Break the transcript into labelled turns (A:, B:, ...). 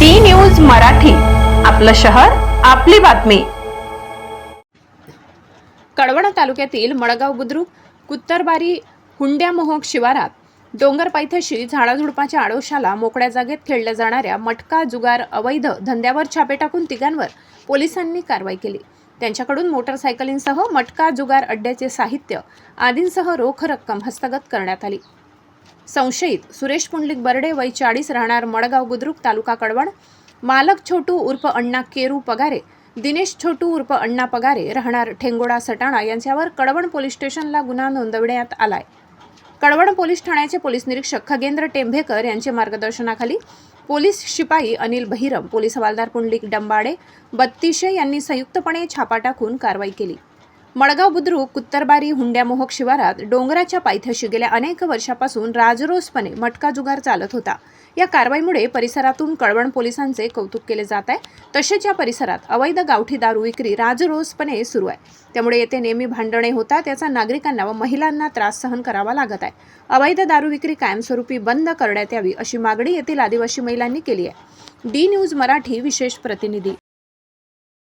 A: D news Marathi. आपलं शहर आपली बातमी.
B: कळवण तालुक्यातील मडगाव बुद्रुक कुत्तरबारी हुंड्यामोहक शिवारात डोंगर पायथ्याशी झाडाझुडपाच्या आडोशाला मोकळ्या जागेत खेळल्या जाणाऱ्या मटका जुगार अवैध धंद्यावर छापे टाकून तिघांवर पोलिसांनी कारवाई केली. त्यांच्याकडून मोटरसायकलींसह मटका जुगार अड्ड्याचे साहित्य आदींसह रोख रक्कम हस्तगत करण्यात आली. संशयित. सुरेश पुंडलिक बर्डे वय चाळीस राहणार मडगाव बुद्रुक तालुका कडवण. मालक छोटू उर्फ अण्णा केरू पगारे. दिनेश छोटू उर्फ अण्णा पगारे राहणार ठेंगोडा सटाणा यांच्यावर कडवण पोलीस स्टेशनला गुन्हा नोंदविण्यात आलाय. कडवण पोलीस ठाण्याचे पोलीस निरीक्षक खगेंद्र टेंभेकर यांच्या मार्गदर्शनाखाली पोलीस शिपाई अनिल बहिरम पोलीस हवालदार पुंडलिक डंबाडे बत्तीशे यांनी संयुक्तपणे छापा टाकून कारवाई केली. मडगाव बुद्रुक कुत्तरबारी हुंड्यामोहक शिवारात डोंगराच्या पायथ्याशी गेल्या अनेक वर्षापासून राजरोसपणे मटका जुगार चालत होता. या कारवाईमुळे परिसरातून कळवण पोलिसांचे कौतुक केले जात आहे. तसेच या परिसरात अवैध गावठी दारू विक्री राजरोसपणे सुरू आहे. त्यामुळे येथे नेहमी भांडणे होतात याचा नागरिकांना व महिलांना त्रास सहन करावा लागत आहे. अवैध दारू विक्री कायमस्वरूपी बंद करण्यात यावी अशी मागणी येथील आदिवासी महिलांनी केली आहे. डी न्यूज मराठी विशेष प्रतिनिधी